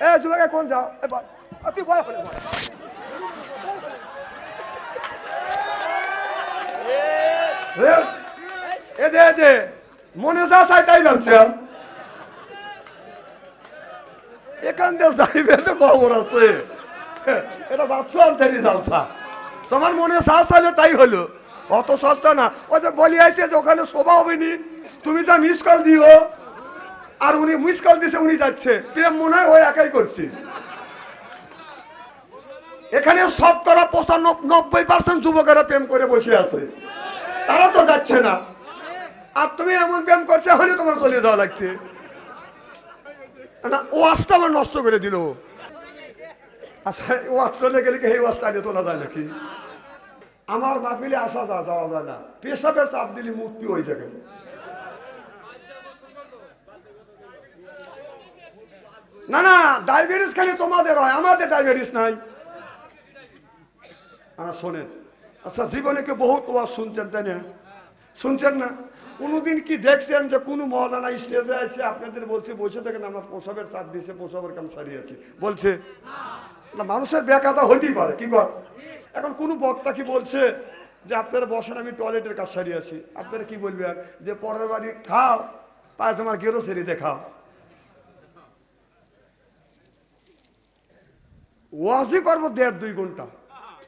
এ যুবকে কোন যাও? এ বল। আ, তুই বয় বলে। বল এ, এ দে এ দে। মনে যা চাই তাই ভাবছি এখান দিয়ে যাইবে তো খবর আছে। এটা ভাবছ আমচারি জালসা তোমার মনে যা চাইলে তাই হলো। অত সস্তা না। ও যে বলি আইছে যে ওখানে শোভা হবেনি। তুমি যা মিস কল দিও। আর উনি মিস কল দিছে, উনি যাচ্ছে। প্রেম মনে হয় ওই একাই করছি। এখানে শতকরা পঁচানব্বই পার্সেন্ট যুবকেরা প্রেম করে বসে আছে। তারা তো যাচ্ছে না। আর তুমি এমন প্রেম করছে হলে তোমার চলে যাওয়া লাগছে। না, ওয়াজটা আমার নষ্ট করে দিল। ও। আচ্ছা ওয়াজ চলে গেলে কি এই ওয়াজটা তোলা যায় নাকি? আমার মাহফিলে আসা যা যাওয়া যায় না। পেশাবের চাপ দিলে মুক্তি হয়ে যাবে। না না ডায়াবেটিস খালি তোমাদের হয়, আমাদের ডায়াবেটিস নাই। শোনেন আচ্ছা জীবনে কি বহুত ওয়াজ শুনছেন, তাই না? শুনছেন না? কোনোদিন কি দেখছেন যে কোনো মহলানা স্টেজে এসে আপনাদের বলছে, বসে থাকেন আমরা প্রসবের চাপ দিয়েছে, প্রসবের কাম সারিয়েছি বলছে, না, মানুষের ব্যাকাতা হইতেই পারে, কি কর? এখন কোনো বক্তা কি বলছে যে আপনারা বসেন, আমি টয়লেটের কাজ সারিয়ে আসি আপনারা কি বলবেন? যে পরের বাড়ি খাও পাঁচ আমার গেরো সেরি দেখাও ওয়াজি করব দেড়, দুই ঘণ্টা।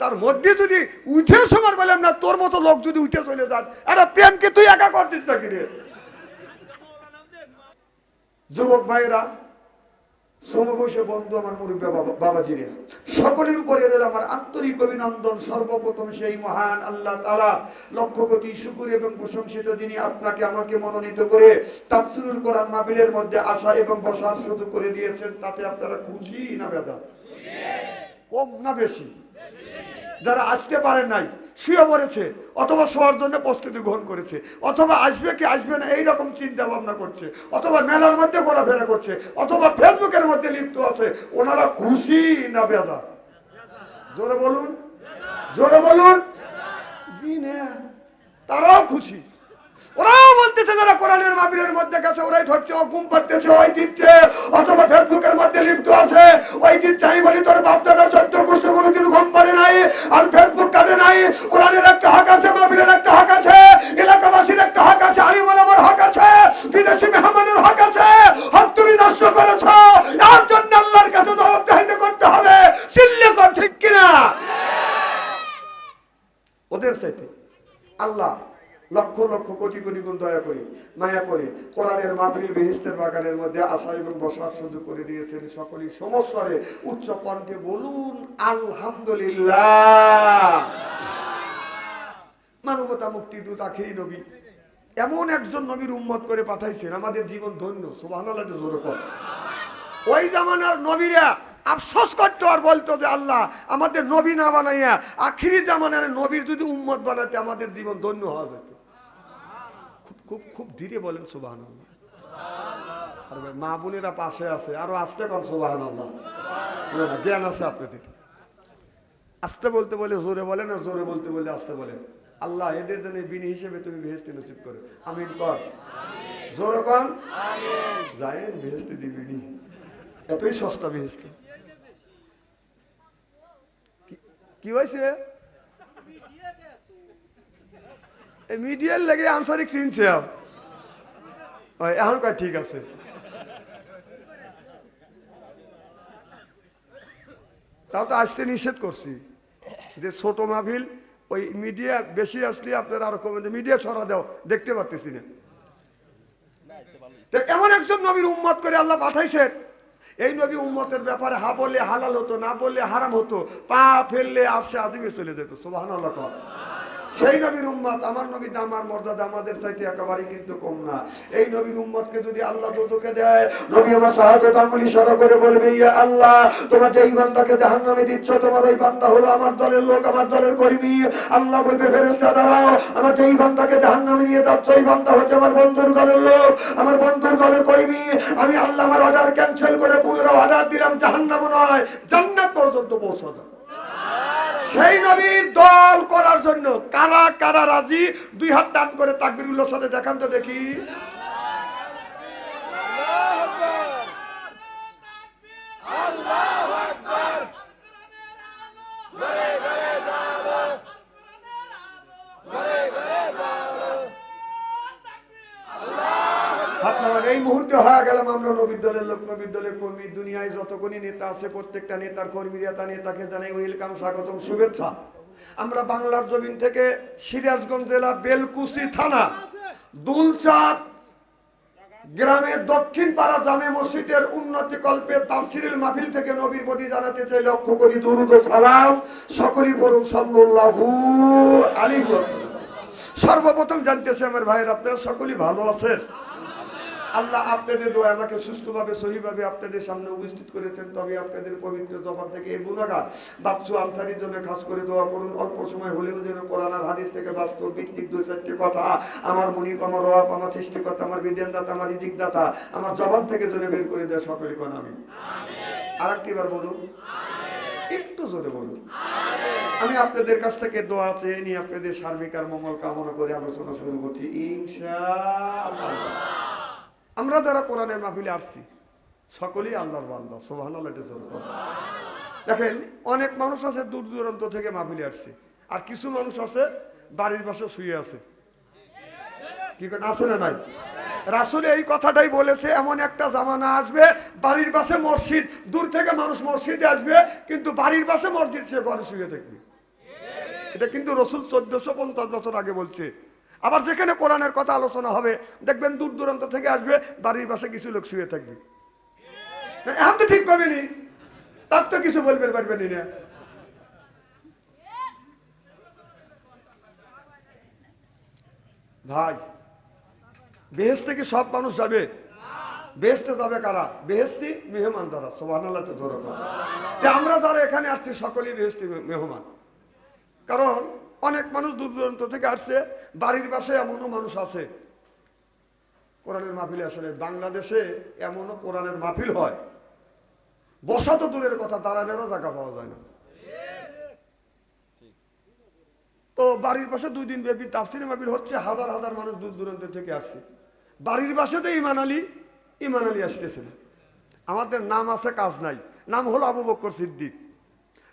তার মধ্যে যদি উঠে সময় বললাম না, তোর মতো লোক যদি উঠে চলে যান আরে প্রেমকে তুই একা করতিস না কিরে যুবক ভাইরা সমবয়সে বন্ধু আমার মুরব্বী বাবা বাবাজিরে সকলের উপরে এদের আমার আন্তরিক অভিনন্দন। সর্বপ্রথম সেই মহান আল্লাহ তালা লক্ষ কোটি শুকুর এবং প্রশংসিত যিনি আপনাকে আমাকে মনোনীত করে তাফসিরুল কোরআন মাহফিলের মধ্যে আসা এবং বসার শুধু করে দিয়েছেন, তাতে আপনারা খুশি না বেদা? কম না বেশি? যারা আসতে পারে নাই, শুয়ে পড়েছে, অথবা শোয়ার জন্য প্রস্তুতি গ্রহণ করেছে, অথবা আসবে কি আসবে না এইরকম চিন্তা ভাবনা করছে, অথবা মেলার মধ্যে ঘোরাফেরা করছে, অথবা ফেসবুকের মধ্যে লিপ্ত আছে, ওনারা খুশি না বেদা জোরে বলুন। জোরে বলুন। তারাও খুশি। ওরাও বলতেছে যারা কোরআনের মাহফিলের মধ্যে গেছে, ওরাই ঠকছে, ও ঘুম পাচ্ছে ওই দিচ্ছে অথবা ফেসবুকের মধ্যে লিপ্ত আছে, ওই দিচ্ছে আমি বলি, তোর বাপ দাদা চোদ্দ কষ্ট কোনোদিন ঘুম পারে নাই, আর ফেসবুক কাটে নাই, কোরআনের একটা হক আছে মাহফিলের একটা হক আছে এলাকাবাসীর একটা হক আছে আলিমাল আমার হক আছে বিদেশি মেহমানের হক আছে হক তুমি নষ্ট করেছ এর জন্য আল্লাহর কাছে জবাব চাহিদা করতে হবে চিল্লে কর ঠিক কিনা ওদের সাথে আল্লাহ লক্ষ লক্ষ কোটি কোটি গুণ দয়া করে মায়া করে কোরআনের মাহফিল বেহিস্তের বাগানের মধ্যে আসা এবং বসার সুযোগ করে দিয়েছেন সকলেই সমস্বরে উচ্চ কণ্ঠে বলুন, আলহামদুলিল্লাহ। মানবতা মুক্তি দূত আখিরি নবী। এমন একজন নবীর উম্মত করে পাঠাইছেন, আমাদের জীবন ধন্য কর ওই জামানার নবীরা আফসোস করতো আর বলতো যে আল্লাহ, আমাদের নবী না বানাইয়া আখিরি জামানার নবীর যদি উম্মত বানাতে আমাদের জীবন ধন্য হওয়া যেত। খুব খুব ধীরে বলেন সুবাহান আর মা বোনেরা পাশে আছে আরও আসতে কম সুবাহান জ্ঞান আছে আপনাদের। আসতে বলতে বলে জোরে বলেন আর জোরে বলতে বলে আসতে বলেন আল্লাহ এদের জন্য বিনি হিসেবে তুমি ভেস্তি নসিব করো। আমিন কর। জোরে কন। যায়েন ভেস্তি দিবিনি এতই সস্তা ভেস্তি। কি হয়েছে? মিডিয়ার লেগে আনসারিক চিনছে ওই, এখন কয় ঠিক আছে। তাও তো আসতে নিষেধ করছি যে ছোট মাহফিল ওই মিডিয়া বেশি আসলে আপনারা আরও কমে মিডিয়া সরা দাও দেখতে পারতেছি না। এমন একজন নবীর উম্মত করে আল্লাহ পাঠাইছেন। এই নবী উম্মতের ব্যাপারে হা বললে হালাল হতো না বললে হারাম হতো পা ফেললে আর সে আজিমে চলে যেত। সোবাহান আল্লাহ। সেই নবীর উম্মত, আমার নবী আমার মর্যাদা আমাদের চাইতে একেবারেই কিন্তু কম না। এই নবীর উম্মতকে যদি আল্লাহ দুদকে দেয়, নবী আমার সাহায্য আঙ্গুলি ইশারা করে বলবে, ইয়া আল্লাহ, তোমার যেই বান্দাকে জাহান্নামে দিচ্ছ, তোমার ওই বান্দা হলো আমার দলের লোক, আমার দলের কর্মী। আল্লাহ বলবে, ফেরেশতা, দাঁড়াও, আমার যেই বান্দাকে জাহান্নামে নিয়ে যাচ্ছ, ওই বান্দা হচ্ছে আমার বন্ধুর দলের লোক, আমার বন্ধুর দলের কর্মী। আমি আল্লাহ আমার অর্ডার ক্যান্সেল করে পুনরায় অর্ডার দিলাম জাহান্নাম নয়, জান্নাত পর্যন্ত পৌঁছে সেই নবীর দল করার জন্য কারা কারা রাজি? দুই হাত টান করে তাকবিরুল্লোর সাথে দেখান তো দেখি। আকবার। জয় জয় নবীর দলের লোক, নবীর দলের কর্মী। দুনিয়ায় যতগুলি নেতা আছে, প্রত্যেকটা নেতার কর্মীরা তা নেতাকে জানাই ওয়েলকাম, স্বাগতম, শুভেচ্ছা। আমরা বাংলার জমিন থেকে সিরাজগঞ্জ জেলা বেলকুচি থানা, দুলচাঁদ গ্রামের দক্ষিণ পাড়া জামে মসজিদের উন্নতি কল্পে তাফসিরুল মাহফিল থেকে নবীর প্রতি জানাতে চাই লক্ষ্য করি দরুদ সালাম। সকলই বলুন আলাইহি ওয়াসাল্লাম। সর্বপ্রথম জানতেছি আমার ভাইয়ের, আপনারা সকলেই ভালো আছেন? আল্লাহ আপনাদের দোয়া আমাকে সুস্থভাবে সহিভাবে আপনাদের সামনে উপস্থিত করেছেন। তবে আপনাদের পবিত্র জবান থেকে এই গুণাগার বাচ্চু আনসারির জন্য খাস করে দোয়া করুন। অল্প সময় হলেও যেন কোরআন আর হাদিস থেকে বাস্তব ভিত্তিক দু চারটি কথা আমার মনিপ আমার রব আমার সৃষ্টিকর্তা আমার বিদ্যানদাতা আমার ইজিকদাতা আমার জবান থেকে যেন বের করে দেয় সকলে কোন আমি। আর একটিবার বলুন। একটু জোরে বলুন। আমি আপনাদের কাছ থেকে দোয়া চেয়ে নিয়ে আপনাদের সার্বিক আর মঙ্গল কামনা করে আলোচনা শুরু করছি। ইনশাআল্লাহ। আমরা যারা কোরআনের মাহফিলে আসছি, সকলেই আল্লাহর বান্দা সোহান দেখেন, অনেক মানুষ আছে দূর দূরান্ত থেকে মাহফিলে আসছে, আর কিছু মানুষ আছে বাড়ির পাশে শুয়ে আছে। কি আছে না নাই? রাসুল এই কথাটাই বলেছে, এমন একটা জামানা আসবে, বাড়ির পাশে মসজিদ, দূর থেকে মানুষ মসজিদে আসবে, কিন্তু বাড়ির পাশে মসজিদ, সে ঘরে শুয়ে থাকবে। এটা কিন্তু রসুল চোদ্দশো পঞ্চাশ বছর আগে বলছে। আবার যেখানে কোরআনের কথা আলোচনা হবে, দেখবেন দূর দূরান্ত থেকে আসবে, বাড়ির পাশে কিছু লোক শুয়ে থাকবে। এখন তো ঠিক কবেনি তার তো কিছু বলবে পারবেনি না ভাই বেহেস থেকে সব মানুষ যাবে। বেহেস্তে যাবে কারা? বেহেস্তি মেহমান যারা। সোহান আমরা যারা এখানে আসছি, সকলেই বেহেস্তি মেহমান। কারণ অনেক মানুষ দূর দূরান্ত থেকে আসছে, বাড়ির পাশে এমনও মানুষ আছে। কোরআনের মাহফিলে আসলে বাংলাদেশে এমনও কোরআনের মাহফিল হয়। বসা তো দূরের কথা, দাঁড়ানোরও জায়গা পাওয়া যায় না। তো বাড়ির পাশে দুই দিন ব্যাপী তাফসিনে মাহফিল হচ্ছে, হাজার হাজার মানুষ দূর দূরান্ত থেকে আসছে। বাড়ির পাশে তো ইমান আলী ইমান আলী আসতেছে না। আমাদের নাম আছে কাজ নাই। নাম হলো আবু বক্কর সিদ্দিক।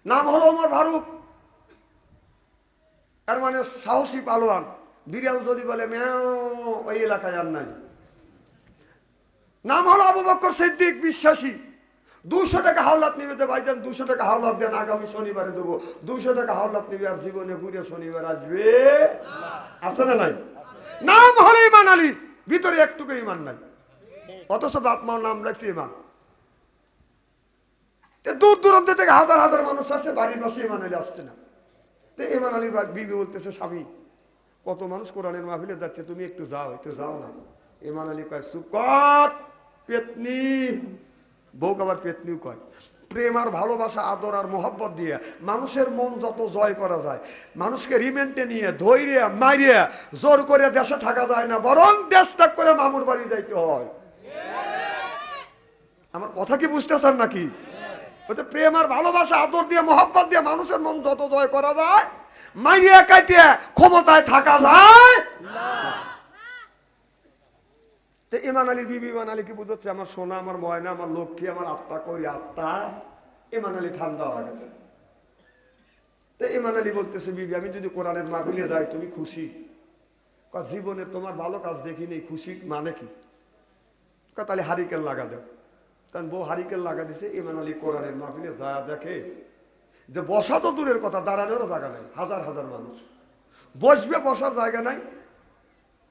নাম হলো ওমর ফারুক। এর মানে সাহসী পালোয়ান। বিড়াল যদি বলে, ম্যাও, ওই এলাকায় আর নাই। নাম হলো আবু বক্কর সিদ্দিক, বিশ্বাসী। দুশো টাকা হাওলাত নিবে তো ভাইজান দুশো টাকা হাওলাত দেন, আগামী শনিবারে দেবো। দুশো টাকা হাওলাত নিবে আর জীবনে ঘুরে শনিবার আসবে। আছে না নাই? নাম হলো ইমান আলী, ভিতরে একটুকু ইমান নাই। অথচ বাপ মার নাম লাগছে ইমান দূর দূরান্ত থেকে হাজার হাজার মানুষ আসে, বাড়ির পাশে ইমান আলী আসছে না। তো ইমান আলী বিবি বলতেছে, স্বামী, কত মানুষ কোরআনের মাহফিলে যাচ্ছে, তুমি একটু যাও একটু যাও না। ইমান আলী কয় সুকট পেতনি। বউ আবার পেতনিও কয়, প্রেম আর ভালোবাসা, আদর আর মোহব্বত দিয়ে মানুষের মন যত জয় করা যায়, মানুষকে রিমেন্টে নিয়ে, ধৈর্য মারিয়ে জোর করে দেশে থাকা যায় না, বরং দেশ ত্যাগ করে মামুর বাড়ি যাইতে হয়। আমার কথা কি বুঝতেছেন নাকি? ওতে প্রেম আর ভালোবাসা, আদর দিয়ে, মোহাব্বত দিয়ে মানুষের মন যত জয় করা যায়, মাইয়া কাটিয়ে ক্ষমতায় থাকা যায়। তো ইমান আলীর বিবি ইমান আলী কি বুঝচ্ছে? আমার সোনা, আমার ময়না, আমার লক্ষ্মী, আমার আত্মা করি আত্মা ইমান আলী ঠান্ডা হয়ে গেছে। তো ইমান আলী বলতেছে, বিবি, আমি যদি কোরআনের মাহফিলে যাই, তুমি খুশি? জীবনে তোমার ভালো কাজ দেখিনি, খুশি মানে কি? তাহলে হারিকেন লাগা দেও। কারণ বউ হারিকেন লাগা দিছে ইমান আলী কোরআনের মাহফিলে যা দেখে যে বসা তো দূরের কথা দাঁড়ানোরও জায়গা নাই হাজার হাজার মানুষ। বসবে বসার জায়গা নাই।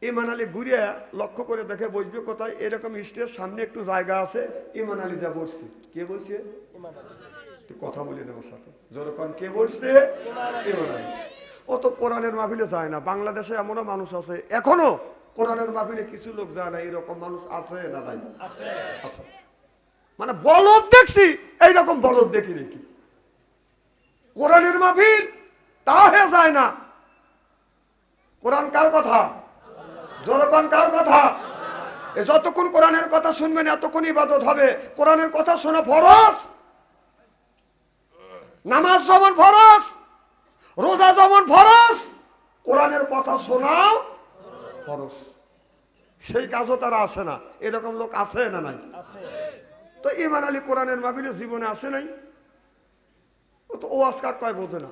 ইমান আলী ঘুরিয়া লক্ষ্য করে দেখে বসবে কোথায় এরকম স্টেজ সামনে একটু জায়গা আছে ইমান আলী যা বসছে। কে বলছে কথা বলি না ওর সাথে। যখন কে বসছে? ইমান আলী। ও তো কোরআনের মাহফিলে যায় না বাংলাদেশে এমনও মানুষ আছে এখনও কোরআনের মাহফিলে কিছু লোক যায় না এরকম মানুষ আছে না নাই? আছে। মানে বলদ দেখছি, এইরকম বলদ দেখি নাকি কোরআনের মাহফিল তা হয়ে যায় না। কোরআন কার কথা? জনগণ কার কথা? যতক্ষণ কোরআনের কথা শুনবেন, এতক্ষণ ইবাদত হবে। কোরআনের কথা শোনা ফরজ? নামাজ যেমন ফরজ? রোজা যেমন ফরজ? কোরআনের কথা শোনাও ফরজ। সেই কাজও তারা আসে না। এরকম লোক আছে না নাই? তো ইমান আলী কোরআনের মাহফিলে জীবনে আসে নাই। ও তো ও আজকার কয় বোঝে না।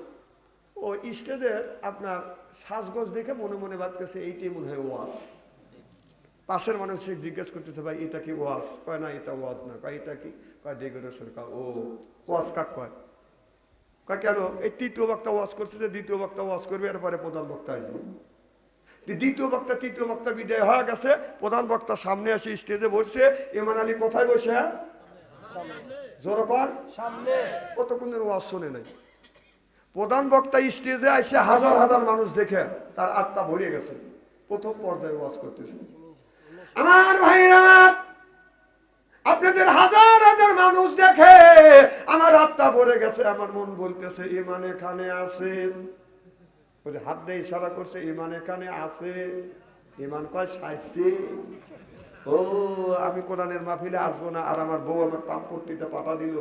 ও স্টেজের আপনার সাজগোজ দেখে মনে মনে ভাবতেছে, এইটাই মনে হয় ওয়াজ। পাশের মানুষ জিজ্ঞেস করতেছে, ভাই, এটা কি ওয়াজ? কয়, না, এটা ওয়াজ না। কয়, এটা কি? কয় ডেকোরেশন কয়, ও, ওয়াজ কাক কয়? কয়, কেন? এই তৃতীয় বক্তা ওয়াজ করছে যে দ্বিতীয় বক্তা ওয়াজ করবে, এরপরে প্রধান বক্তা আসবে। দ্বিতীয় বক্তা, তৃতীয় বক্তা বিদায় হয়ে গেছে, প্রধান বক্তা সামনে এসে স্টেজে বসছে ইমান আলী কোথায় বসে? সামনে। কতক্ষণ ধরে ওয়াজ শোনে নাই? প্রধান বক্তা স্টেজে এসে হাজার হাজার মানুষ দেখে তার আত্মা ভরে গেছে। প্রথম পর্যায়ে ওয়াজ করতেছে। আমার ভাইরা আপনাদের হাজার হাজার মানুষ দেখে আমার আত্মা ভরে গেছে আমার মন বলতেছে ইমান এখানে আছে। হাত দিয়ে ইশারা করছে ইমান এখানে আছে। ইমান কয় সাইছে ও, আমি কোরআনের মাহফিলে আসব না, আর আমার বউ আমার পাম্পট্টিতে পাঠা দিল।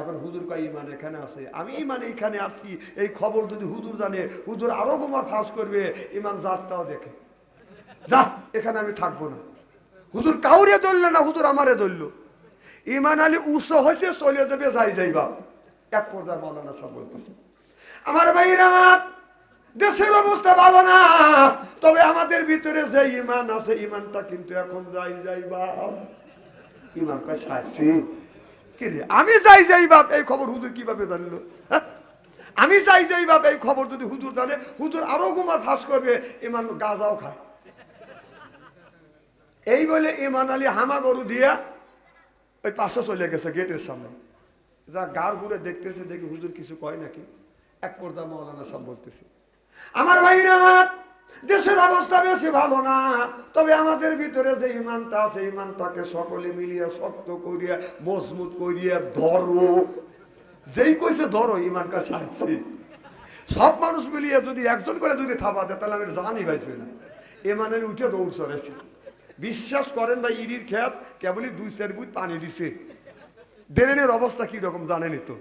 এখন হুজুর কয়, ইমান এখানে আছে? আমি, ইমান এখানে আসছি এই খবর যদি হুজুর জানে, হুজুর আরও তোমার ফাঁস করবে ইমান জাতটাও দেখে। যা, এখানে আমি থাকব না। হুজুর কাউরে ধরলো না, হুজুর আমারে ধরলো। ইমান আলী উৎস হয়েছে চলে যাবে, যাই যাইবা এক পর্যায়ে মৌলানা সব বলতেছে, আমার ভাইরা দেশের অবস্থা ভালো না। তবে আমাদের ভিতরে যে ইমান আছে ইমানটা কিন্তু এখন যাই যাইবা ইমান কয় সাক্ষী কি রে? আমি যাই যাই বাপ, এই খবর হুজুর কীভাবে জানলো? হ্যাঁ? আমি যাই যাই বাপ, এই খবর যদি হুজুর জানে, হুজুর আরও কুমার ফাঁস করবে ইমান গাজাও খায়। এই বলে ইমান আলী হামা গরু দিয়া ওই পাশে চলে গেছে গেটের সামনে। যা গার ঘুরে দেখতেছে, দেখি হুজুর কিছু কয় নাকি? এক পর্দা মৌলানা সব বলতেছে। আমার ভাইরা, দেশের অবস্থা বেশি ভালো না, তবে আমাদের ভিতরে যে ইমানটা আছে, ইমানটাকে সকলে মিলিয়ে শক্ত করিয়া, মজবুত করিয়া ধরো। যেই কইছে ধরো ইমানটা সাজছে সব মানুষ মিলিয়ে যদি একজন করে যদি থাবা দেয়, তাহলে আমি জানি বাঁচবে না। এ মানে উঠে দৌড় চলেছে বিশ্বাস করেন না ইরির খেত কেবলই দুই চার বুথ পানি দিছে। ড্রেনের অবস্থা কি রকম জানেনি তো।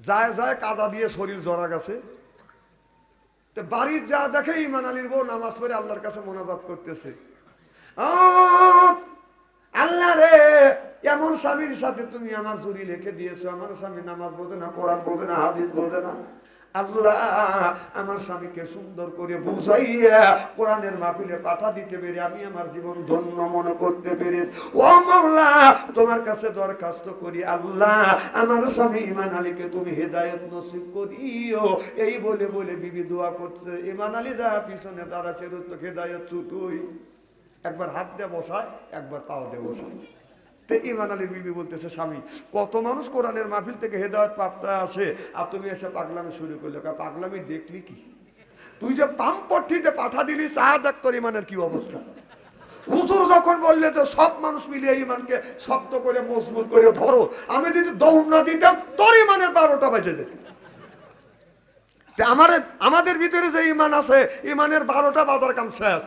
যায় যায় কাদা দিয়ে শরীর জড়া গেছে। তো বাড়ির যা দেখে ইমান আলীর বউ নামাজ পড়ে আল্লাহর কাছে মোনাজাত করতেছে! আল্লাহ রে, এমন স্বামীর সাথে তুমি আমার জুড়ি লিখে দিয়েছ, আমার স্বামী নামাজ বোঝে না, কোরআন বোঝে না, হাদিস বোঝে না আল্লাহ, আমার স্বামীকে সুন্দর করে বুঝাইয়া কোরআনের মাহফিলে পাঠা দিতে পেরে আমি আমার জীবন ধন্য মনে করতে পেরে। ও মাওলা, তোমার কাছে দরখাস্ত করি, আল্লাহ, আমার স্বামী ইমান আলীকে তুমি হেদায়ত নসিব করিও। এই বলে বলে বিবি দোয়া করছে, ইমান আলী যা পিছনে তারা চেরুত হেদায়ত ছুটুই একবার হাত দিয়ে বসায়, একবার পাও দিয়ে বসায়। তো ইমান আলী বিবি বলতেছে, স্বামী, কত মানুষ কোরআনের মাহফিল থেকে হেদায়ত প্রাপ্ত আসে আর তুমি এসে পাগলামি শুরু করলে। পাগলামি দেখলি কি? তুই যে পাম পট্টিতে পাঠা দিলি চা দেখ তোর ইমানের কি অবস্থা? হুজুর যখন বললে তো সব মানুষ মিলিয়ে ইমানকে শক্ত করে, মজবুত করে ধরো, আমি যদি দৌড় না দিতাম, তোর ইমানের বারোটা বেজে যেত। আমার, আমাদের ভিতরে যে ইমান আছে ইমানের বারোটা বাজার কাম শেষ।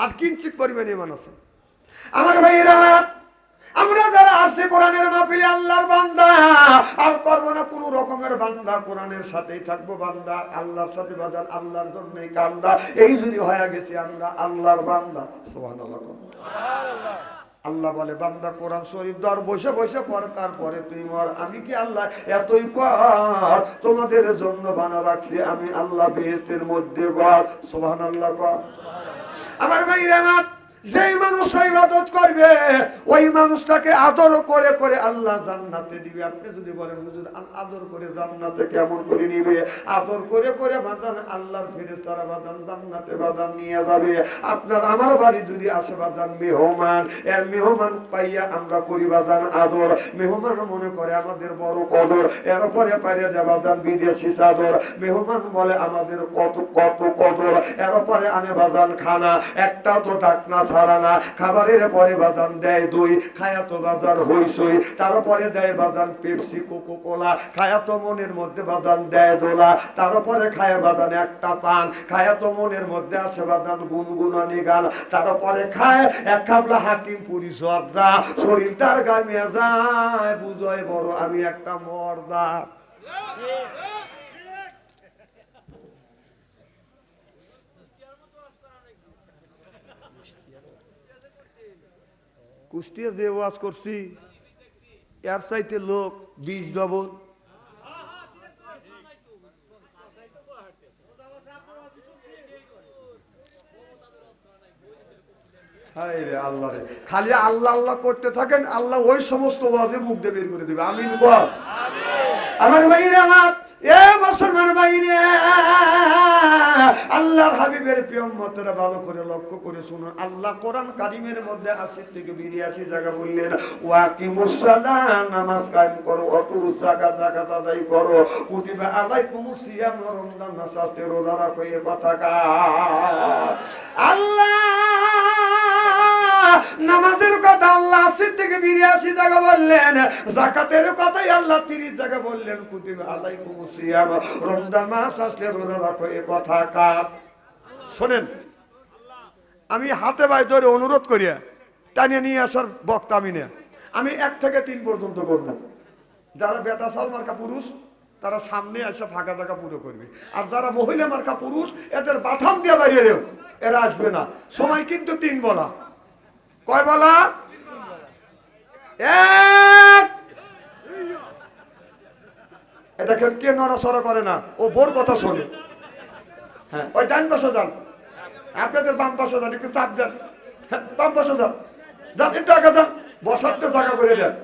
আর কিঞ্চিত পরিমাণে ইমান আছে। আমার ভাইরা আমরা যারা আছে কোরআনের মাহফিলে আল্লাহর বান্দা, আর করব না কোনো রকমের বান্দা, কোরআনের সাথেই থাকব বান্দা, আল্লাহর সাথে বাদার আল্লাহর জন্যই কান্দা, এই যদি হয়ে গেছি আমরা আল্লাহর বান্দা, সুবহানাল্লাহ। আল্লাহ বলে, বান্দা, কোরআন শরীফ দর বসে বসে পড়ে, তারপরে তুই মর। আমি কি আল্লাহ এতই পর? তোমাদের জন্য বানা রাখছি আমি আল্লাহ বেহেস্তের মধ্যে গর সোহান আল্লাহ কর। আমার ভাইরা আমার যেই মানুষ ইবাদত করবে, ওই মানুষটাকে আদর করে করে আল্লাহ জান্নাতে দিবে। আপনি যদি বলেন, হুজুর আদর করে জান্নাতে কেমন করে নিবে? আদর করে করে বাদান আল্লাহর ফেরেশতারা বাদান জান্নাতে বাদান নিয়ে যাবে। আপনার আমার বাড়ি যদি আসে বাদান মেহমান এর মেহমান পাইয়া আমরা করি বাদান আদর। মেহমান মনে করে আমাদের বড় কদর এরপরে পারে দেবাদান বিদেশি চাদর। মেহমান বলে আমাদের কত কত কদর এরপরে আনে বাদান খানা। একটা তো ডাকনা ছাড়া না খাবারের পরে বাদান দেয় দই খায়া তো বাজার হইসই তারপরে দেয় বাদান পেপসি কোকো কোলা খায়া মনের মধ্যে বাদান দেয় দোলা, তারপরে খায় বাদান একটা পান খায়া মনের মধ্যে আসে বাদান গুনগুনানি গান, তারপরে খায় এক খাবলা হাকিম পুরি সদরা শরীর তার গামিয়া যায় বুঝয় বড় আমি একটা মর্দা। কুষ্টিয়া যে ওয়াজ করছি এর চাইতে লোক বিশ ডবল। হায় রে আল্লাহ রে। খালি আল্লাহ আল্লাহ করতে থাকেন আল্লাহ ওই সমস্ত ওয়াজে মুখ দিয়ে বের করে দেবে। আমিন বল। আমার ভাইরে আমার আল্লাহর হাবিবের ভালো করে লক্ষ্য করে শুনুন। আল্লাহ কোরআন কারিমের মধ্যে থেকে জায়গা বললেন ওয়াকি মুসাল্লাহ নামাজ কায়েম করো অত আদায় করো। কুতিবা আলাইকুম সিয়াম, রমজান রাখো, এ কথা আল্লাহ নামাজের কথা আল্লাহ আশি থেকে বিরিয়াশি জায়গা বললেন জাকাতের কথাই আল্লাহ তিরিশ জায়গা বললেন, কুতিবা আলাইকুম সিয়াম। রমজান মাস আসলে রোজা রাখো, এ কথা কা শোনেন, আমি হাতে বাই ধরে অনুরোধ করিয়া টানিয়ে নিয়ে আসার বক্তা আমি না আমি এক থেকে তিন পর্যন্ত করব। যারা বেটা সাল মার্কা পুরুষ, তারা সামনে এসে ফাঁকা জায়গা পুরো করবে। আর যারা মহিলা মার্কা পুরুষ, এদের বাথাম দিয়ে বাইরে এরা আসবে না। সময় কিন্তু তিন বলা। কয় বলা? এক। এটা কে নড়াচড়া করে না। ও বোর কথা শোনে। হ্যাঁ ওই ডান পাশে যান। আপনাদের বাম পাশে যান, একটু চাপ দেন। হ্যাঁ বাম পাশে যান। যান, একটু আগে যান। বসার তো জায়গা করে দেন।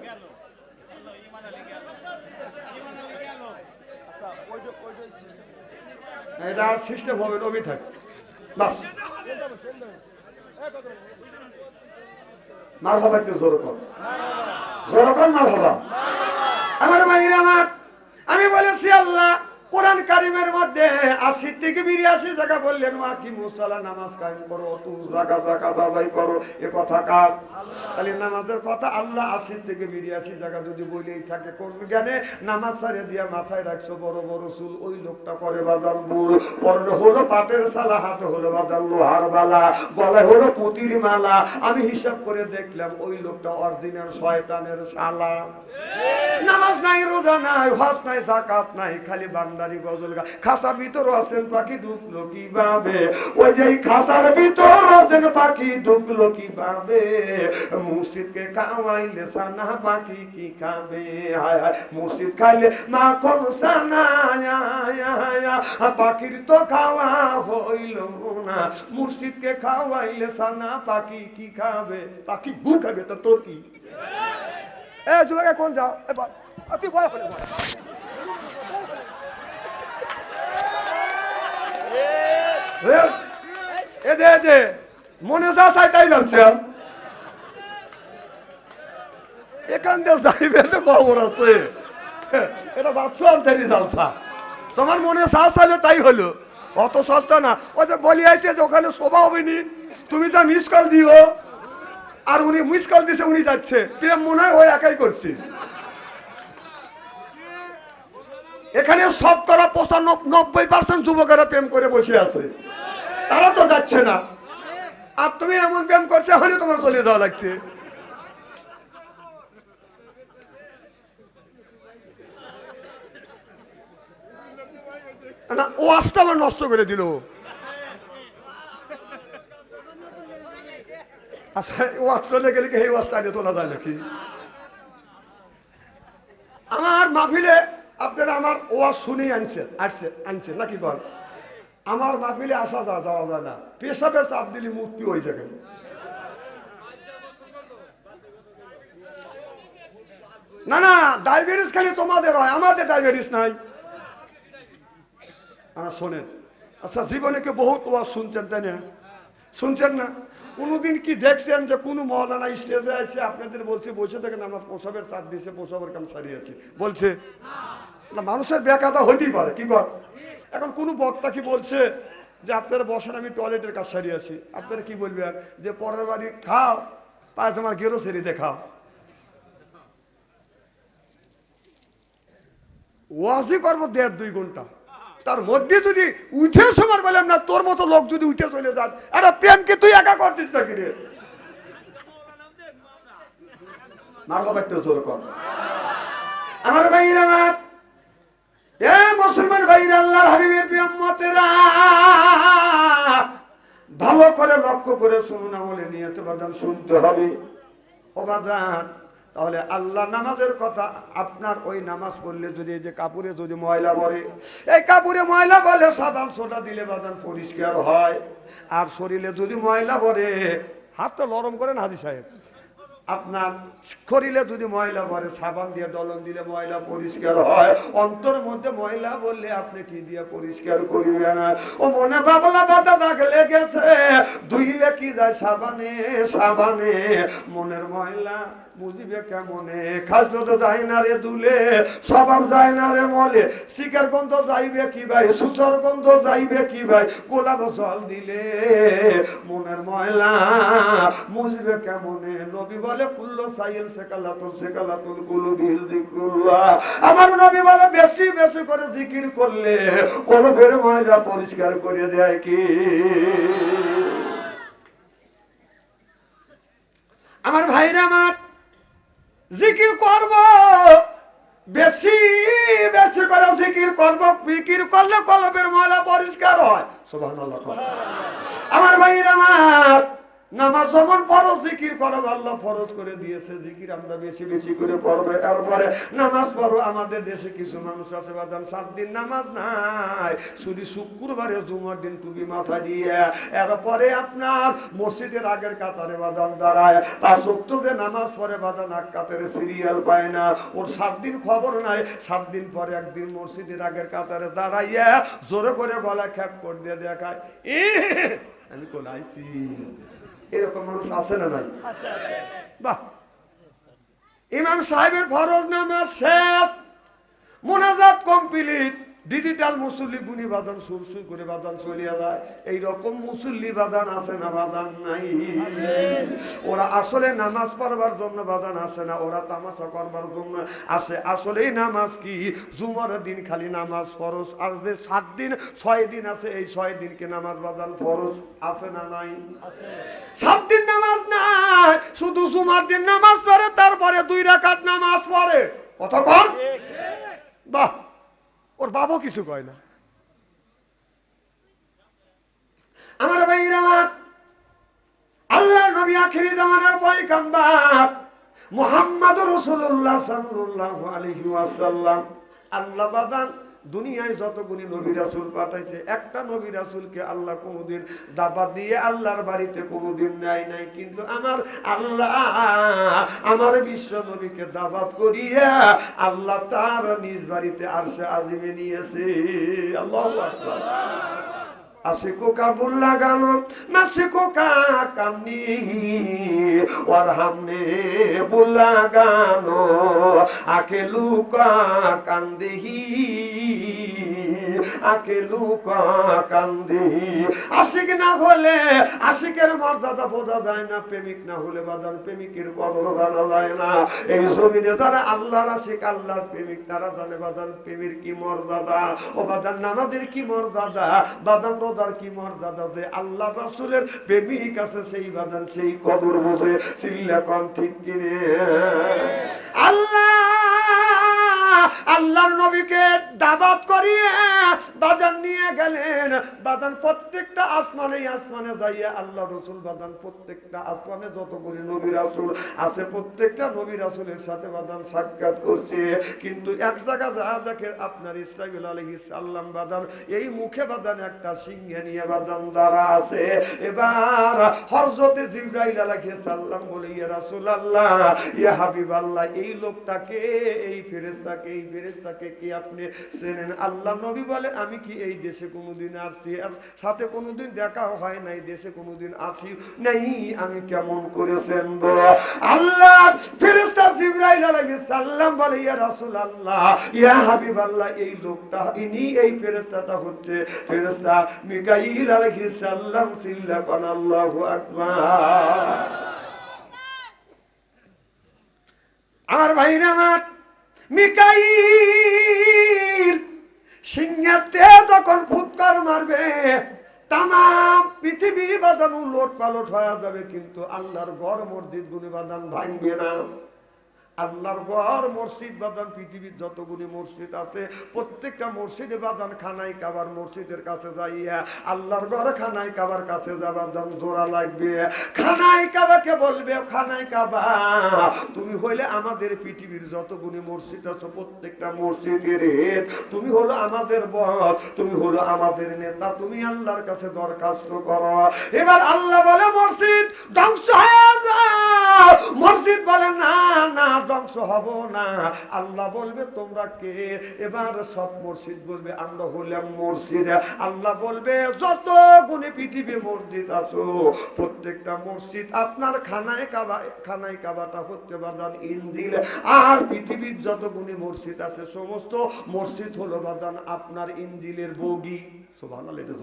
এটা সিস্টেম হবে নবী থাক বাস। আমার মাইরামাত আমি বলেছি আল্লাহ কোরআন কারিমের মধ্যে আশি থেকে বিরিয়াশি জায়গা বললেন কি মুসালা নামাজ কায়েম করো, তু জায়গা দাবাই করো। এ কথা কার? তাহলে নামাজের কথা আল্লাহ আশি থেকে বিরিয়াশি জায়গা যদি বলেই থাকে, কোন জ্ঞানে? নামাজ সারে দিয়া মাথায় রাখছো, বড় বড় চুল, ওই লোকটা করে বাদাম বুল পরনে হলো পাটের সালা, হাতে হলো বাদাম লোহার বালা, গলায় হলো পুতির মালা। আমি হিসাব করে দেখলাম, ওই লোকটা অর্দিনের শয়তানের শালা। নামাজ নাই, রোজা নাই, হজ নাই জাকাত নাই, খালি বান্দারি গজল গা। খাসার ভিতর আছেন পাখি, ঢুকলো কীভাবে? ওই যে খাসার ভিতর আছেন পাখি, ঢুকলো কীভাবে? মুর্শিদকে খাওয়াইলে সানা পাখি কি খাবে? হায় হায়, মুর্শিদ খাইলে মাখন সানা পাখির তো খাওয়া হইল না। মুর্শিদকে খাওয়াইলে সানা পাখি কি খাবে? পাখি গু খাবে, তো তোর কি? এ যুবকে কোন যাও? এ বা- আ, ভয় করে এ, দে দে। মনে যা চাই তাই ভাবছে এখান দিয়ে যাইবে তো খবর আছে। এটা ভাবছ আমি জালসা তোমার মনে চা চাইলে তাই হলো। অত সস্তা না। ও যে বলি আইছে যে ওখানে শোভা হবে নি তুমি যা মিস কল দিও। আর উনি মিস কল দিছে, উনি যাচ্ছে। প্রেম মনে হয় ওই একাই করছে। এখানে শতকরা পঁচানব্বই পার্সেন্ট যুবকেরা প্রেম করে বসে আছে। তারা তো যাচ্ছে না। আর তুমি এমন প্রেম করছে হলে তোমার চলে যাওয়া লাগছে। না ওয়াজটা আমার নষ্ট করে দিল। আচ্ছা ওয়াজ চলে গেলে কি এই ওয়াজটা আগে তোলা নাকি? আমার মাহফিলে আপনারা আমার ওয়াজ শুনেই আনছেন আসছে আনছেন, নাকি কর আমার মাহফিলে আসা যা যাওয়া যায় না। পেশাবের চাপ দিলে মুক্তি হয়ে যাবে। না না ডায়াবেটিস খালি তোমাদের হয়, আমাদের ডায়াবেটিস নাই। হ্যাঁ শোনেন। আচ্ছা জীবনে কি বহুত ওয়াজ শুনছেন, তাই না? শুনছেন না? কোনোদিন কি দেখছেন যে কোনো মহলানা স্টেজে এসে আপনাদের বলছে, বসে দেখেন আমার প্রসবের চাপ দিয়েছে, প্রসবের কাম সারিয়েছে। বলছে, না, মানুষের ব্যাকাতা হইতেই পারে, কি কর? এখন কোনো বক্তা কি বলছে যে আপনারা বসেন, আমি টয়লেটের কাজ সারিয়েছি। আপনারা কি বলবেন? যে পরের বাড়ি খাও, পায়জামার গেরো সেরি দেখাও। ওয়াজি করব দেড় দুই ঘণ্টা। তার মধ্যে যদি উঠে সময় বললাম না, তোর মতো লোক যদি উঠে চলে যান আরে প্রেমকে তুই একা করছিস নাকি রে? মারহাবা একটু জোর আমার ভাইরা আমার, এ মুসলমান ভাইরা আল্লাহর হাবিবের প্রিয়মতেরা ভালো করে লক্ষ্য করে শুনুন আমলে নিয়ে তো বাদাম শুনতে হবে। ও তাহলে আল্লাহ নামাজের কথা আপনার ওই নামাজ পড়লে যদি এই যে কাপড়ে যদি ময়লা পড়ে, এই কাপড়ে ময়লা বলে সাবান সোটা দিলে বাদান পরিষ্কার হয়। আর শরীরে যদি ময়লা পড়ে, হাতটা নরম করেন হাজি সাহেব। আপনার শরীরে যদি ময়লা পরে সাবান দিয়ে দলন দিলে ময়লা পরিষ্কার হয়। অন্তর মধ্যে ময়লা বললে আপনি কি দিয়ে পরিষ্কার করিবেন? ও মনে বাবলা পাতা দাগ লেগেছে ধুইলে কি যায় সাবানে সাবানে মনের ময়লা? বুঝিবে কেমনে? খাদ্য তো যায় না রে দুলে, স্বভাব যায় না রে মলে। শিকার গন্ধ যাইবে কি ভাই? সুসর গন্ধ যাইবে কি ভাই? গোলাপ জল দিলে মনের ময়লা মুজবে কেমনে? নবী বলে, কুল্লো সাইল সেকালাতুল সেকালাতুল কুলু বিল যিকরুল্লাহ। আমার নবী বলে, বেশি বেশি করে জিকির করলে কোন ফের ময়লা পরিষ্কার করে দেয় কি? আমার ভাইরা আমার জিকির করব। বেশি বেশি করে জিকির করব। ফিকির করলে কলবের ময়লা পরিষ্কার হয়। সুবহানাল্লাহ। আমার ভাইরা আমার নামাজ যেমন জিকির করো আল্লাহ ফরজ করে দিয়েছে। জিকির আমরা বেশি বেশি করে তারপরে নামাজ পড়ো আমাদের দেশে কিছু মানুষ আছে বাদান সাত দিন নামাজ নাই। শুধু শুক্রবারে জুমার দিন টুপি মাথা দিয়ে। এরপরে আপনার মসজিদের আগের কাতারে বাদান দাঁড়ায়। তার নামাজ বাদান এক কাতারে সিরিয়াল পায় না। ওর সাত দিন খবর নাই। সাত দিন পরে একদিন মসজিদের আগের কাতারে দাঁড়াইয়া জোরে করে গলা খ্যাপ করে দিয়ে দেখায় "ই, আমি কোলাইছি এরকম মানুষ আছে না নাই? বাহ। ইমাম সাহেবের ফরজ নামাজ শেষ। মোনাজাত কমপ্লিট। ডিজিটাল মুসল্লি গুনি বাদান সুরসুই করে বাদান চলিয়া যায়। এইরকম মুসল্লি বাদান আছে না বাদান নাই? ওরা আসলে নামাজ পড়বার জন্য বাদান আসে না, ওরা তামাশা করবার জন্য আসে। আসলেই নামাজ কি? জুমার দিন খালি নামাজ ফরজ, আর যে সাত দিন, ছয় দিন আছে, এই ছয় দিনকে নামাজ বাদান ফরজ আছে না নাই? সাত দিন নামাজ নাই, শুধু জুমার দিন নামাজ পড়ে, তারপরে দুই রাকাত নামাজ পড়ে। কতক্ষণ বাহ! ওর বাবাও কিছু কয় না। আমার ভাই আমার আল্লাহ নবী আখিরি জামানার পয়গাম্বার মুহাম্মদ রাসূলুল্লাহ সাল্লাল্লাহু আলাইহি ওয়াসাল্লাম। আল্লাহ বাদান দুনিয়ায় যতগুলি নবী রাসুল পাঠাইছে, একটা নবী রাসুলকে আল্লাহ কোনোদিন দাবা দিয়ে আল্লাহর বাড়িতে কোনোদিন নেয় নাই। কিন্তু আমার আল্লাহ, আমার বিশ্ব নবীকে দাবাত করিয়া আল্লাহ তার নিজ বাড়িতে আরশে আজিমে নিয়েছে। আল্লাহু আকবার আসে কোকা বুল লাগানো মাসে কোকা কামনি ওর হামনে বুল লাগানো কান্দেহি আশিক না হলে আশিকের মর্যাদা বোঝা যায় না, প্রেমিক না হলে বাদান প্রেমিকের কদর জানা যায় না। এই জমিনে যারা আল্লাহর আশিক, আল্লাহর প্রেমিক, তারা জানে বাদান কি মর্যাদা? ও বাদান নামাজের কি মর্যাদা? বাদান কি মর্যাদা? যে আল্লাহ রাসূলের প্রেমিক আছে, সেই বাদান সেই কদর বোঝে চিল্লা কম ঠিক কিনে। আল্লাহ আল্লাহর নবীকে দাবাত করিয়ে বাজান নিয়ে গেলেন। বাদান প্রত্যেকটা আসমানে আসমানে যাইয়া আল্লাহ রসুল বাদান প্রত্যেকটা আসমানে যতগুলি নবী রাসুল আছে, প্রত্যেকটা নবী রাসুলের সাথে বাদান সাক্ষাৎ করছে। কিন্তু এক জায়গা যা দেখে আপনার ইসরাইল আলহি সাল্লাম বাদান, এই মুখে বাদান একটা সিংহে নিয়ে বাদান দ্বারা আছে। এবার হরজতে জিব্রাইল আলহি সাল্লাম বলে, ইয়া রাসুল আল্লাহ ইয়া হাবিব আল্লাহ এই লোকটাকে, এই ফেরেস্তাকে এই ফেরেস্তাকে কি আপনি চেনেন? আল্লাহ নবী বলে, আমি কি এই দেশে কোনোদিন আসছি আর সাথে কোনোদিন দেখা হয় নাই, দেশে কোনোদিন আসি নাই। আমি কেমন করে আল্লাহ ফেরেস্তা জিব্রাইল আলাইহিস সালাম বলে, ইয়া রাসূলুল্লাহ, ইয়া হাবিব আল্লাহ এই লোকটা, ইনি এই ফেরেস্তাটা হচ্ছে। ফেরেস্তা মিকাইল আলাইহিস সালাম সিল্লাকান আল্লাহু আকবার। আমার ভাইরা আমার মিকাইল সিংহাতে যখন ফুৎকার মারবে তাম পৃথিবী বাদান উলট পালট হয়ে যাবে, কিন্তু আল্লাহর গড় মসজিদ গুলি বাদান ভাঙবে না। আল্লাহর ঘর, মসজিদ, বাদান, পৃথিবীর যতগুলি মসজিদ আছে, প্রত্যেকটা মসজিদে বাদান খানাই কাবার মসজিদের কাছে যাইয়া আল্লাহর ঘর খানাই কাবার কাছে যাবার দাম জোড়া লাগবে। খানাই কাবাকে বলবে খানাই কাবা। তুমি হইলে আমাদের পৃথিবীর যতগুলি মসজিদ আছে, প্রত্যেকটা মসজিদের তুমি হলো আমাদের বস তুমি হলো আমাদের নেতা, তুমি আল্লাহর কাছে দরখাস্ত করো। এবার আল্লাহ বলে, মসজিদ ধ্বংস হয়ে যাও মসজিদ বলে, না না ধ্বংস হব না। আল্লাহ বলবে, তোমরা কে? এবার সব মসজিদ বলবে, আমরা হলাম মসজিদ আল্লাহ বলবে, যত গুণে পৃথিবী মসজিদ আছো, প্রত্যেকটা মসজিদ আপনার খানায় কাবা, খানায় কাবাটা হচ্ছে বাদান ইন্দিল। আর পৃথিবীর যত গুণে মসজিদ আছে, সমস্ত মসজিদ হলো বাদান আপনার ইন্দিলের বগি। সোভানাল এটা।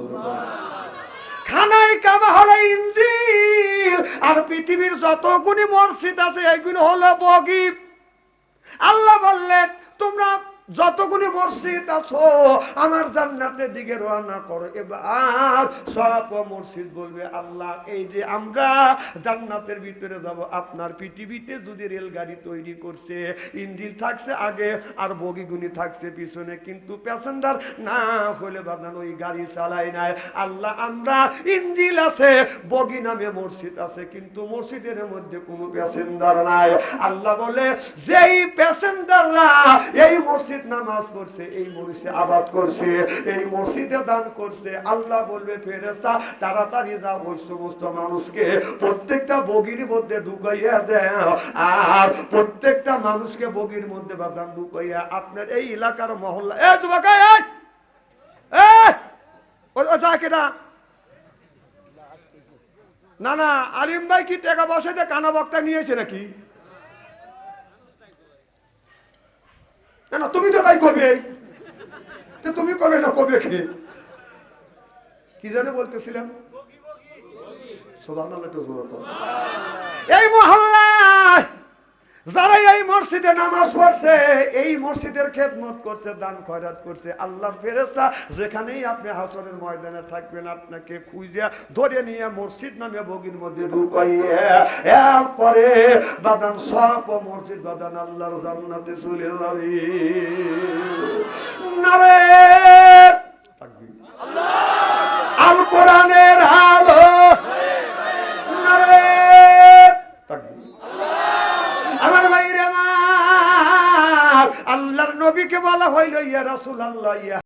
খানায় কাবা হলো ইঞ্জিল। আর পৃথিবীর যতগুলি মসজিদ আছে, এগুলো হলো বগি। আল্লাহ বললেন, তোমরা যতগুলি মসজিদ আছো, আমার জান্নাতের দিকে রওনা করো। এবার সব মসজিদ বলবে, আল্লাহ, এই যে আমরা জান্নাতের ভিতরে যাব, আপনার পৃথিবীতে যদি রেলগাড়ি তৈরি করছে, ইঞ্জিন থাকছে আগে আর বগিগুনি থাকছে পিছনে, কিন্তু প্যাসেঞ্জার না হলে বাদান ওই গাড়ি চালাই নাই। আল্লাহ, আমরা ইঞ্জিল আছে, বগি নামে মসজিদ আছে, কিন্তু মসজিদের মধ্যে কোনো প্যাসেঞ্জার নাই। আল্লাহ বলে, যেই প্যাসেঞ্জাররা এই মসজিদ নামাজ পড়ছে, এই মসজিদে আবাদ করছে, এই মসজিদে দান করছে, আল্লাহ বলবে ফেরেস্তা তাড়াতাড়ি যা ওই সমস্ত মানুষকে প্রত্যেকটা বগির মধ্যে ঢুকাইয়া দেয় আর প্রত্যেকটা মানুষকে বগির মধ্যে বাদান ঢুকাইয়া, আপনার এই এলাকার মহল্লা এ কেটা না না, আলিম ভাই কি টাকা বসাতে কানা বক্তা নিয়েছে নাকি? না না তুমি তো তাই কবে তো তুমি কবে না কবে কি? কি জানে বলতেছিলাম? সুবহানাল্লাহ একটু জোরে বলো। এই মহল্লায় যারা এই মসজিদে নামাজ পড়ছে, এই মসজিদের খেদমত করছে, দান খয়রাত করছে, আল্লাহর ফেরেস্তা যেখানেই আপনি হাসরের ময়দানে থাকবেন, আপনাকে খুঁজে ধরে নিয়ে মসজিদ নামে বগির মধ্যে ঢুকাইয়ে এরপরে বাদান সব মসজিদ বাদান আল্লাহর জান্নাতে চলে যাবে নারে। আল কোরআনের বলা হইল ইয়া রাসূলুল্লাহ ইয়া